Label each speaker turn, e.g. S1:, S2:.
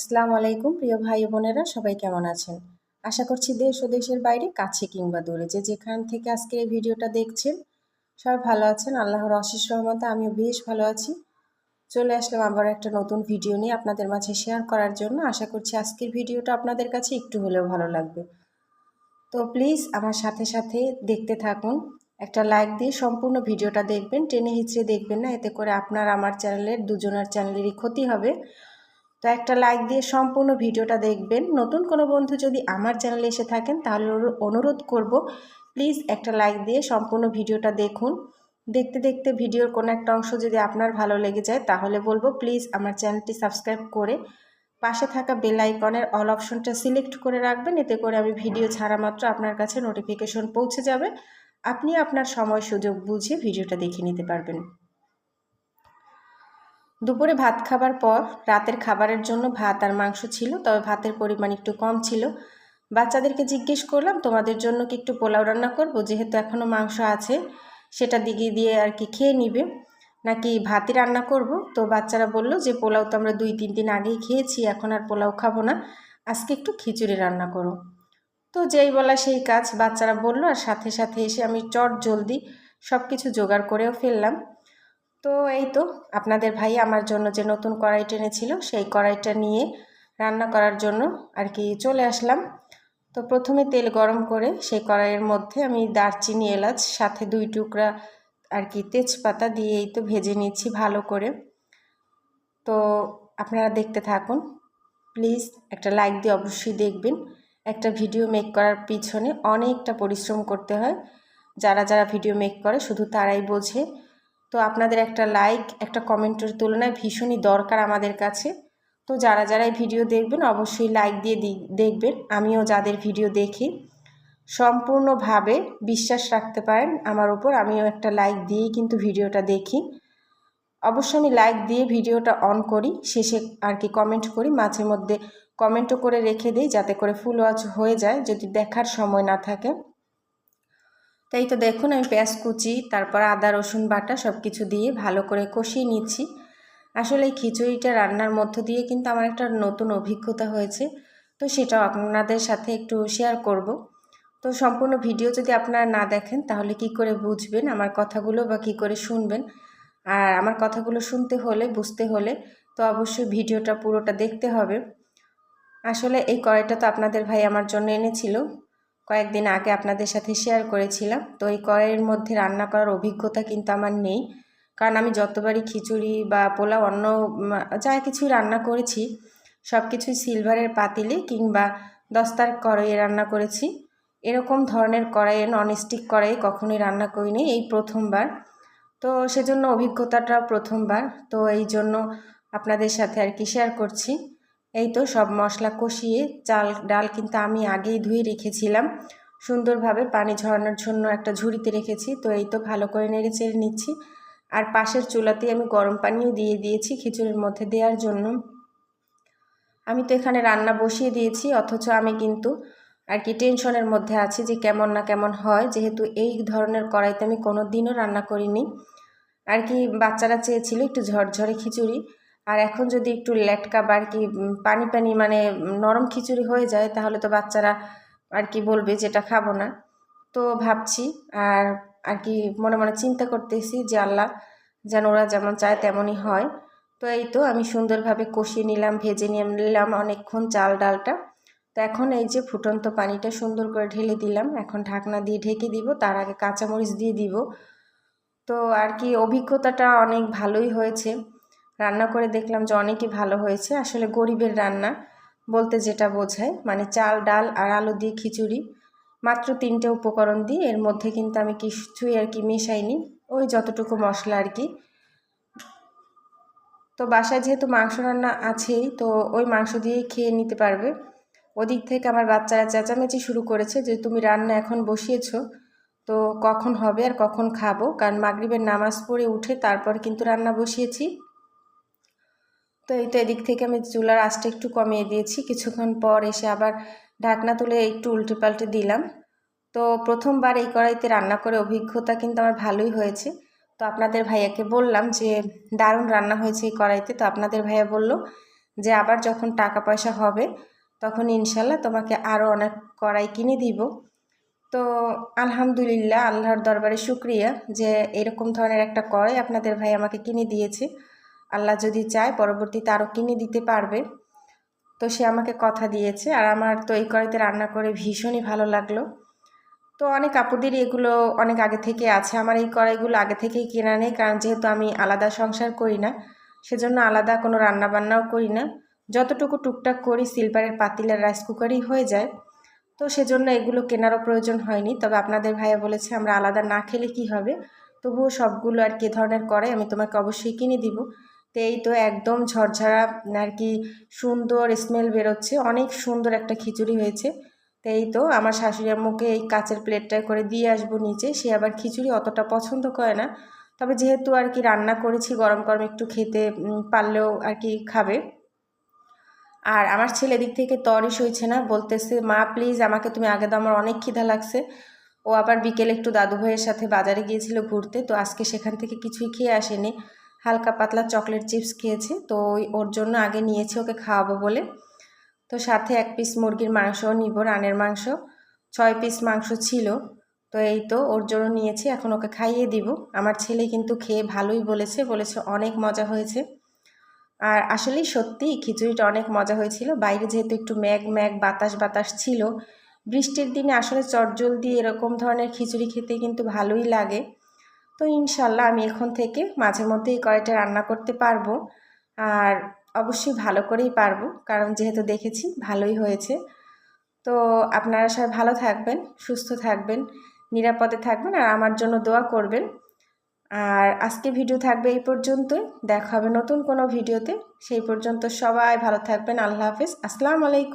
S1: আসসালামু আলাইকুম, প্রিয় ভাই বোনেরা, সবাই কেমন আছেন? আশা করছি দেশ ও দেশের বাইরে, কাছে কিংবা দূরে। যে যেখান থেকে আজকে এই ভিডিওটা দেখছেন, সবাই ভালো আছেন, আল্লাহর অশেষ রহমতে আমিও বেশ ভালো আছি। চলে আসলাম আবার একটা নতুন ভিডিও নিয়ে আপনাদের মাঝে শেয়ার করার জন্য। আশা করছি আজকের ভিডিওটা আপনাদের কাছে একটু হলেও ভালো লাগবে। তো প্লিজ আমার সাথে সাথে দেখতে থাকুন, একটা লাইক দিয়ে সম্পূর্ণ ভিডিওটা দেখবেন। টেনে হিচড়ে দেখবেন না, এতে করে আপনার, আমার চ্যানেলের দুজনের চ্যানেলেরই ক্ষতি হবে। তো একটা লাইক দিয়ে সম্পূর্ণ ভিডিওটা দেখবেন। নতুন কোনো বন্ধু যদি আমার চ্যানেলে এসে থাকেন, তাহলে অনুরোধ করব প্লিজ একটা লাইক দিয়ে সম্পূর্ণ ভিডিওটা দেখুন। দেখতে দেখতে ভিডিওর কোনো একটা অংশ যদি আপনার ভালো লেগে যায়, তাহলে বলব প্লিজ আমার চ্যানেলটি সাবস্ক্রাইব করে পাশে থাকা বেল আইকনের অল অপশনটা সিলেক্ট করে রাখবেন। এতে করে আমি ভিডিও ছাড়া মাত্র আপনার কাছে নোটিফিকেশন পৌঁছে যাবে। আপনি আপনার সময়, সুযোগ বুঝে ভিডিওটা দেখে নিতে পারবেন। দুপুরে ভাত খাবার পর রাতের খাবারের জন্য ভাত আর মাংস ছিল, তবে ভাতের পরিমাণ একটু কম ছিল। বাচ্চাদেরকে জিজ্ঞেস করলাম, তোমাদের জন্য কি একটু পোলাও রান্না করব? যেহেতু এখনও মাংস আছে, সেটা দিকে দিয়ে আর কি খেয়ে নিবে? নাকি ভাতই রান্না করব? তো বাচ্চারা বলল, যে পোলাও তো আমরা দুই তিন দিন আগেই খেয়েছি, এখন আর পোলাও খাব না, আজকে একটু খিচুড়ি রান্না করো। তো যেই বলা সেই কাজ বাচ্চারা বলল, আর সাথে সাথে এসে আমি চট জলদি সব কিছু জোগাড় করেও ফেললাম। তো এই তো আপনাদের ভাই আমার জন্য যে নতুন কড়াই টেনেছিল সেই কড়াইটা নিয়ে রান্না করার জন্য আর কি চলে আসলাম। তো প্রথমে তেল গরম করে সেই কড়াইয়ের মধ্যে আমি দারচিনি, এলাচ, সাথে দুই টুকরা আর কি তেজপাতা দিয়ে এই তো ভেজে নিচ্ছি ভালো করে। তো আপনারা দেখতে থাকুন, প্লিজ একটা লাইক দিয়ে অবশ্যই দেখবেন। একটা ভিডিও মেক করার পিছনে অনেকটা পরিশ্রম করতে হয়। যারা যারা ভিডিও মেক করে শুধু তারাই বোঝে তো আপনাদের একটা লাইক একটা কমেন্টের তুলনায় ভীষণই দরকার আমাদের কাছে। তো যারা যারা এই ভিডিও দেখবেন, অবশ্যই লাইক দিয়ে দেখবেন। আমিও যাদের ভিডিও দেখি, সম্পূর্ণভাবে বিশ্বাস রাখতে পারেন আমার উপর। আমিও একটা লাইক দিয়েই কিন্তু ভিডিওটা দেখি। অবশ্য আমি লাইক দিয়ে ভিডিওটা অন করি, শেষে আর কি কমেন্ট করি, মাঝে মধ্যে কমেন্টও করে রেখে দিই, যাতে করে ফুল ওয়াচ হয়ে যায়, যদি দেখার সময় না থাকে। তাই তো দেখুন আমি পেঁয়াজ কুচি, তারপর আদা, রসুন বাটা সব কিছু দিয়ে ভালো করে কষিয়ে নিচ্ছি। আসলে এই খিচুড়িটা রান্নার মধ্য দিয়ে কিন্তু আমার একটা নতুন অভিজ্ঞতা হয়েছে, তো সেটাও আপনাদের সাথে একটু শেয়ার করব। তো সম্পূর্ণ ভিডিও যদি আপনারা না দেখেন, তাহলে কি করে বুঝবেন আমার কথাগুলো বা কি করে শুনবেন? আর আমার কথাগুলো শুনতে হলে, বুঝতে হলে, তো অবশ্যই ভিডিওটা পুরোটা দেখতে হবে। আসলে এই কড়াইটা তো আপনাদের ভাই আমার জন্য এনেছিল কয়েকদিন আগে আপনাদের সাথে শেয়ার করেছিলাম। তো এই কড়াইয়ের মধ্যে রান্না করার অভিজ্ঞতা কিন্তু আমার নেই। কারণ আমি যতবারই খিচুড়ি বা পোলাও, অন্য যা কিছুই রান্না করেছি সব কিছুই সিলভারের পাতিলে কিংবা দস্তার কড়াইয়ে রান্না করেছি। এরকম ধরনের কড়াইয়ে ননস্টিক কড়াইয়ে কখনোই রান্না করিনি এই প্রথমবার। তো সেজন্য অভিজ্ঞতাটা প্রথমবার। তো এই জন্য আপনাদের সাথে আর কি শেয়ার করছি। এই তো সব মশলা কষিয়ে চাল, ডাল কিন্তু আমি আগেই ধুয়ে রেখেছিলাম। সুন্দরভাবে পানি ঝরানোর জন্য একটা ঝুড়িতে রেখেছি, তো এই তো ভালো করে নেড়ে চেড়ে নিচ্ছি। আর পাশের চুলাতে আমি গরম পানিও দিয়ে দিয়েছি খিচুড়ির মধ্যে দেওয়ার জন্য। আমি তো এখানে রান্না বসিয়ে দিয়েছি, অথচ আমি কিন্তু আর কি টেনশনের মধ্যে আছি যে কেমন না কেমন হয়। যেহেতু এই ধরনের কড়াইতে আমি কোনো দিনও রান্না করিনি। আর কি বাচ্চারা চেয়েছিল একটু ঝরঝরে খিচুড়ি আর এখন যদি একটু লেটকা বা আর কি পানি পানি মানে নরম খিচুড়ি হয়ে যায়, তাহলে তো বাচ্চারা আর কি বলবে যেটা খাব না। তো ভাবছি আর আর কি মনে মনে চিন্তা করতেছি যে আল্লাহ যেন ওরা যেমন চায় তেমনই হয়। তো এই তো আমি সুন্দরভাবে কষিয়ে নিলাম, ভেজে নিয়ে নিলাম অনেকক্ষণ চাল ডালটা। তো এখন এই যে ফুটন্ত পানিটা সুন্দর করে ঢেলে দিলাম, এখন ঢাকনা দিয়ে ঢেকে দিব, তার আগে কাঁচামরিচ দিয়ে দিব। তো আর কি অভিজ্ঞতাটা অনেক ভালোই হয়েছে। রান্না করে দেখলাম যে অনেকই ভালো হয়েছে। আসলে গরিবের রান্না বলতে যেটা বোঝায় মানে চাল, ডাল আর আলু দিয়ে খিচুড়ি, মাত্র তিনটে উপকরণ দিয়ে। এর মধ্যে কিন্তু আমি কিছুই আর কি মেশাইনি, ওই যতটুকু মশলা আর কি। তো বাসায় যেহেতু মাংস রান্না আছেই, তো ওই মাংস দিয়েই খেয়ে নিতে পারবে। ওদিক থেকে আমার বাচ্চারা চেঁচামেচি শুরু করেছে যে, তুমি রান্না এখন বসিয়েছো, তো কখন হবে আর কখন খাব? কারণ মাগরীবের নামাজ পড়ে উঠে তারপর কিন্তু রান্না বসিয়েছি। তো এই তো এদিক থেকে আমি চুলার আঁচটা একটু কমিয়ে দিয়েছি। কিছুক্ষণ পর এসে আবার ঢাকনা তুলে একটু উল্টে পাল্টে দিলাম। তো প্রথমবার এই কড়াইতে রান্না করে অভিজ্ঞতা কিন্তু আমার ভালোই হয়েছে। তো আপনাদের ভাইয়াকে বললাম যে, দারুণ রান্না হয়েছে এই কড়াইতে। তো আপনাদের ভাইয়া বলল যে, আবার যখন টাকা পয়সা হবে, তখন ইনশাল্লাহ তোমাকে আরও অনেক কড়াই কিনে দিব। তো আলহামদুলিল্লাহ, আল্লাহর দরবারে শুক্রিয়া যে, এরকম ধরনের একটা কড়াই আপনাদের ভাই আমাকে কিনে দিয়েছে। আল্লাহ যদি চায়, পরবর্তীতে আরও কিনে দিতে পারবে। তো সে আমাকে কথা দিয়েছে আর আমার তো এই কড়াইতে রান্না করে ভীষণই ভালো লাগল। তো অনেক আপুদেরই এগুলো অনেক আগে থেকে আছে। আমার এই কড়াইগুলো আগে থেকেই কেনা নেই, কারণ যেহেতু আমি আলাদা সংসার করি না, সেজন্য আলাদা কোনো রান্না বান্নাও করি না। যতটুকু টুকটাক করি, সিলভারের পাতিলের রাইস কুকারই হয়ে যায়। তো সেজন্য এগুলো কেনারও প্রয়োজন হয়নি। তবে আপনাদের ভাইয়া বলেছে, আমরা আলাদা না খেলে কি হবে? তবুও সবগুলো আর কি ধরনের করে আমি তোমাকে অবশ্যই কিনে দিব। তো এই তো একদম ঝরঝরা আর কি সুন্দর স্মেল বেরোচ্ছে। অনেক সুন্দর একটা খিচুড়ি হয়েছে। তো এই তো আমার শাশুড়ি মুখে এই কাচের প্লেটটা করে দিয়ে আসব নিচে। সে আবার খিচুড়ি অতটা পছন্দ করে না। তবে যেহেতু আর কি রান্না করেছি, গরম গরম একটু খেতে পারলেও আর কি খাবে। আর আমার ছেলে দিক থেকে তরই সইছে না, বলতেছে, মা প্লিজ আমাকে তুমি আগে দাও, আমার অনেক খিদা লাগছে। ও আবার বিকেলে একটু দাদু ভাইয়ের সাথে বাজারে গিয়েছিল ঘুরতে, তো আজকে সেখান থেকে কিছুই খেয়ে আসেনি। হালকা পাতলা চকলেট চিপস খেয়েছে, তো ওর জন্য আগে নিয়েছি ওকে খাওয়াবো বলে। তো সাথে এক পিস মুরগির মাংসও নিব, রানের মাংস। ছয় পিস মাংস ছিল, তো এই তো ওর জন্য নিয়েছি, এখন ওকে খাইয়ে দিব। আমার ছেলে কিন্তু খেয়ে ভালোই বলেছে বলেছে অনেক মজা হয়েছে। আর আসলেই সত্যি, খিচুড়িটা অনেক মজা হয়েছিল। বাইরে যেহেতু একটু ম্যাগ ম্যাগ, বাতাস বাতাস ছিল, বৃষ্টির দিনে আসলে চটজল দিয়ে এরকম ধরনের খিচুড়ি খেতে কিন্তু ভালোই লাগে। তো ইনশাল্লাহ আমি এখন থেকে মাঝে মধ্যে এই কড়াইটা রান্না করতে পারব। আর অবশ্যই ভালো করেই পারব, কারণ যেহেতু দেখেছি ভালোই হয়েছে। তো আপনারা সবাই ভালো থাকবেন, সুস্থ থাকবেন, নিরাপদে থাকবেন আর আমার জন্য দোয়া করবেন। আর আজকে ভিডিও থাকবে এই পর্যন্তই, দেখা হবে নতুন কোনো ভিডিওতে। সেই পর্যন্ত সবাই ভালো থাকবেন, আল্লাহ হাফিজ, আসসালামু আলাইকুম।